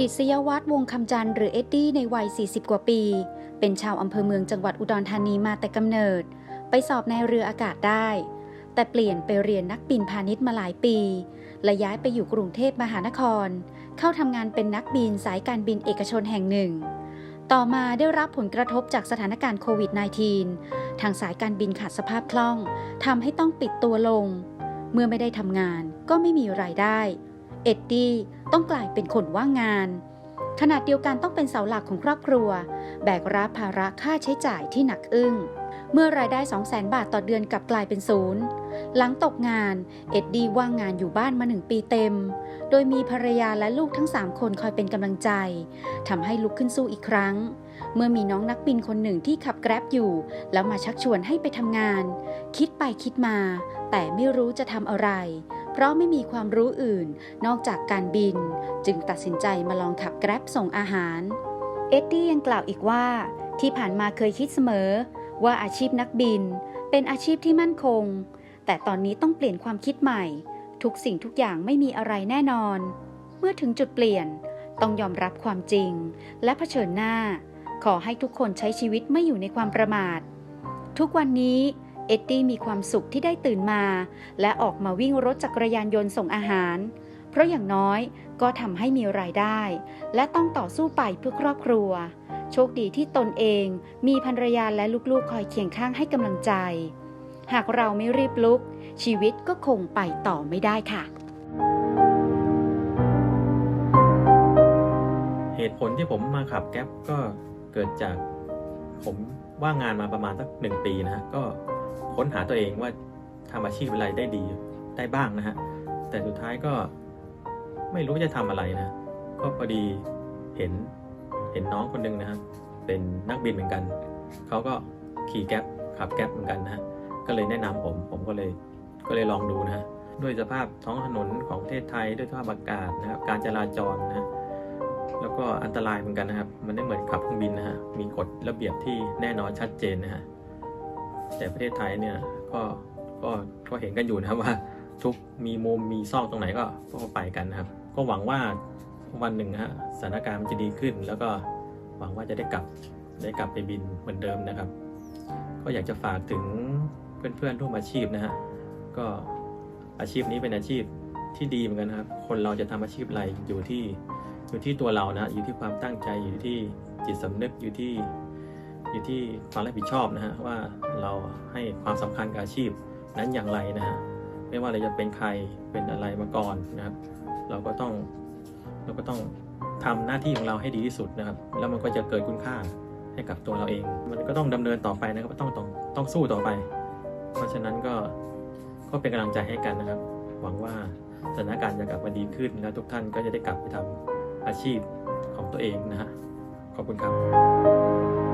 ดิษยวัฒน์วงคำจันทร์หรือเอ็ดดี้ในวัย 40 กว่าปี เป็นชาวอำเภอเมืองจังหวัดอุดรธานีมาแต่กำเนิด ไปสอบในเรืออากาศได้ แต่เปลี่ยนไปเรียนนักบินพาณิชย์มาหลายปี และย้ายไปอยู่กรุงเทพมหานคร เข้าทำงานเป็นนักบินสายการบินเอกชนแห่งหนึ่ง ต่อมาได้รับผลกระทบจากสถานการณ์โควิด -19 ทางสายการบินขาดสภาพคล่องทำให้ต้องปิดตัวลง เมื่อไม่ได้ทำงานก็ไม่มีรายได้ เอ็ดดี้ ต้องกลายเป็นคนว่างงาน ขณะเดียวกันต้องเป็นเสาหลักของครอบครัว แบกรับภาระค่าใช้จ่ายที่หนักอึ้ง เมื่อรายได้ 200,000 บาทต่อเดือนกลับกลายเป็นศูนย์ หลังตกงาน เอ็ดดี้ว่างงานอยู่บ้านมาหนึ่งปีเต็ม โดยมีภรรยาและลูกทั้ง 3 คนคอยเป็นกำลังใจ ทำให้ลุกขึ้นสู้อีกครั้ง เมื่อมีน้องนักบินคนหนึ่งที่ขับแกร็บอยู่ แล้วมาชักชวนให้ไปทำงาน คิดไปคิดมา แต่ไม่รู้จะทำอะไร เพราะไม่มีความรู้อื่นนอกจากการบิน จึงตัดสินใจมาลองขับแกร็บส่งอาหาร เอ็ดดี้ยังกล่าวอีกว่า ที่ผ่านมาเคยคิดเสมอ ว่าอาชีพนักบิน เป็นอาชีพที่มั่นคง แต่ตอนนี้ต้องเปลี่ยนความคิดใหม่ ทุกสิ่งทุกอย่างไม่มีอะไรแน่นอน เมื่อถึงจุดเปลี่ยนต้องยอมรับความจริง และเผชิญหน้า ขอให้ทุกคนใช้ชีวิตไม่อยู่ในความประมาท ทุกวันนี้ เอ็ดดี้มีความสุขที่ได้ตื่นมา และออกมาวิ่งรถจักรยานยนต์ส่งอาหาร เพราะอย่างน้อยก็ทำให้มีรายได้ และต้องต่อสู้ไปเพื่อครอบครัว โชคดีที่ตนเองมีภรรยาและลูกๆ คอยเคียงข้างให้กำลังใจ หากเราไม่รีบลุก ชีวิตก็คงไปต่อไม่ได้ค่ะ เหตุผลที่ผมมาขับแก๊ปก็เกิดจากผมว่างงานมาประมาณสักหนึ่งปีนะฮะก็ ค้นหาตัวเองว่าทำอาชีพอะไรได้ดีได้บ้างนะฮะ แต่สุดท้ายก็ไม่รู้จะทำอะไรนะ ก็พอดีเห็นเห็นน้องคนหนึงนะฮะเป็นนักบินเหมือนกัน เขาก็ขี่แก๊ปขับแก๊ปเหมือนกันนะก็เลยแนะนำผม ผมก็เลยก็เลยลองดูนะฮะด้วยสภาพท้องถนนของประเทศไทยด้วยสภาพอากาศนะครับ การจราจรนะแล้วก็อันตรายเหมือนกันนะครับ มันไม่เหมือนขับเครื่องบินนะฮะมีกฎระเบียบที่แน่นอนชัดเจนนะฮะ แต่ประเทศไทยเนี่ยก็ก็ก็เห็นกันอยู่นะครับว่าทุกมีมุมมีซอกตรงไหนก็ก็ไปกันนะครับ ก็หวังว่าวันหนึ่งฮะสถานการณ์มันจะดีขึ้น แล้วก็หวังว่าจะได้กลับได้กลับไปบินเหมือนเดิมนะครับ ก็อยากจะฝากถึงเพื่อนๆร่วมอาชีพนะฮะก็อาชีพนี้เป็นอาชีพที่ดีเหมือนกันนะครับ คนเราจะทำอาชีพอะไรอยู่ที่อยู่ที่ตัวเรานะ อยู่ที่ความตั้งใจอยู่ที่จิตสำนึกอยู่ที่ อยู่ที่ความรับผิดชอบนะฮะว่าเราให้ความสำคัญกับอาชีพนั้นอย่างไรนะฮะไม่ว่าเราจะเป็นใครเป็นอะไรมาก่อนนะครับ เราก็ต้องเราก็ต้องทำหน้าที่ของเราให้ดีที่สุดนะครับ แล้วมันก็จะเกิดคุณค่าให้กับตัวเราเอง มันก็ต้องดำเนินต่อไปนะครับต้องต้องต้องสู้ต่อไป เพราะฉะนั้นก็ก็เป็นกำลังใจให้กันนะครับ หวังว่าสถานการณ์จะกลับมาดีขึ้น แล้วทุกท่านก็จะได้กลับไปทำอาชีพของตัวเองนะฮะขอบคุณครับ